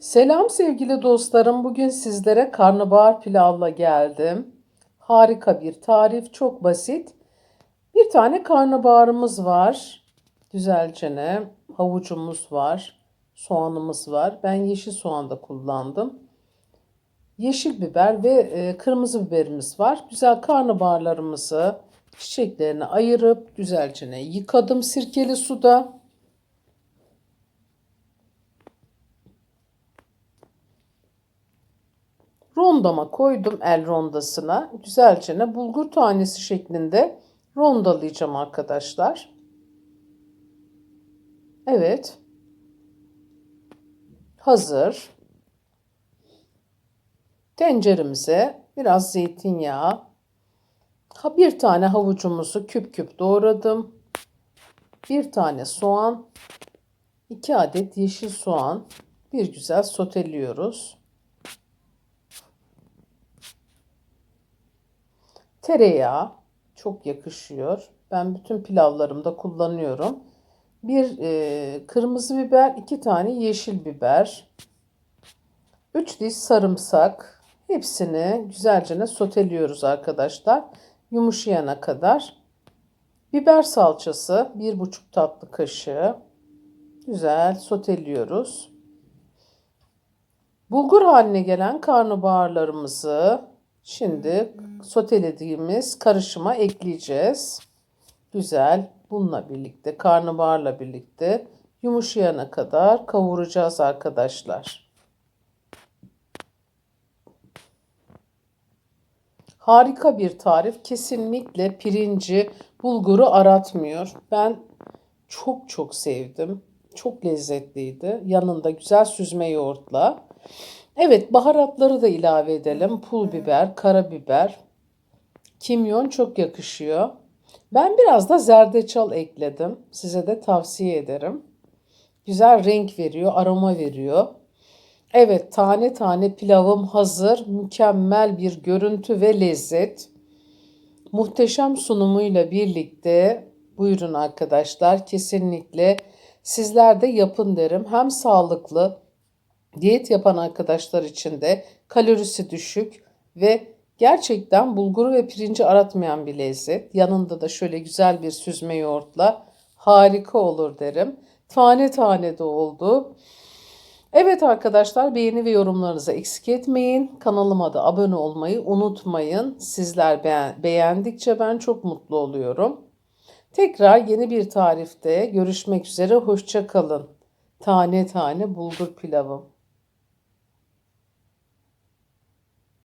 Selam sevgili dostlarım. Bugün sizlere karnabahar pilavla geldim. Harika bir tarif, çok basit. Bir tane karnabaharımız var. Güzelce ne? Havucumuz var. Soğanımız var. Ben yeşil soğan da kullandım. Yeşil biber ve e, kırmızı biberimiz var. Güzel karnabaharlarımızı çiçeklerini ayırıp güzelce ne yıkadım sirkeli suda. Rondama koydum el rondasına. Güzelce ne bulgur tanesi şeklinde rondalayacağım arkadaşlar. Evet. Hazır. Tenceremize biraz zeytinyağı, bir tane havucumuzu küp küp doğradım. Bir tane soğan, iki adet yeşil soğan bir güzel soteliyoruz. Tereyağı çok yakışıyor. Ben bütün pilavlarımda kullanıyorum. Bir e, kırmızı biber, iki tane yeşil biber, üç diş sarımsak. Hepsini güzelce soteliyoruz arkadaşlar. Yumuşayana kadar. Biber salçası bir buçuk tatlı kaşığı. Güzel soteliyoruz. Bulgur haline gelen karnabaharlarımızı Şimdi sotelediğimiz karışıma ekleyeceğiz. Güzel. Bununla birlikte, karnabaharla birlikte yumuşayana kadar kavuracağız arkadaşlar. Harika bir tarif. Kesinlikle pirinci, bulguru aratmıyor. Ben çok çok sevdim. Çok lezzetliydi. Yanında güzel süzme yoğurtla. Evet baharatları da ilave edelim. Pul biber, karabiber, kimyon çok yakışıyor. Ben biraz da zerdeçal ekledim. Size de tavsiye ederim. Güzel renk veriyor, aroma veriyor. Evet tane tane pilavım hazır. Mükemmel bir görüntü ve lezzet. Muhteşem sunumuyla birlikte buyurun arkadaşlar kesinlikle sizler de yapın derim. Hem sağlıklı Diyet yapan arkadaşlar için de kalorisi düşük ve gerçekten bulguru ve pirinci aratmayan bir lezzet. Yanında da şöyle güzel bir süzme yoğurtla harika olur derim. Tane tane de oldu. Evet arkadaşlar beğeni ve yorumlarınızı eksik etmeyin. Kanalıma da abone olmayı unutmayın. Sizler beğendikçe ben çok mutlu oluyorum. Tekrar yeni bir tarifte görüşmek üzere. Hoşça kalın. Tane tane bulgur pilavım.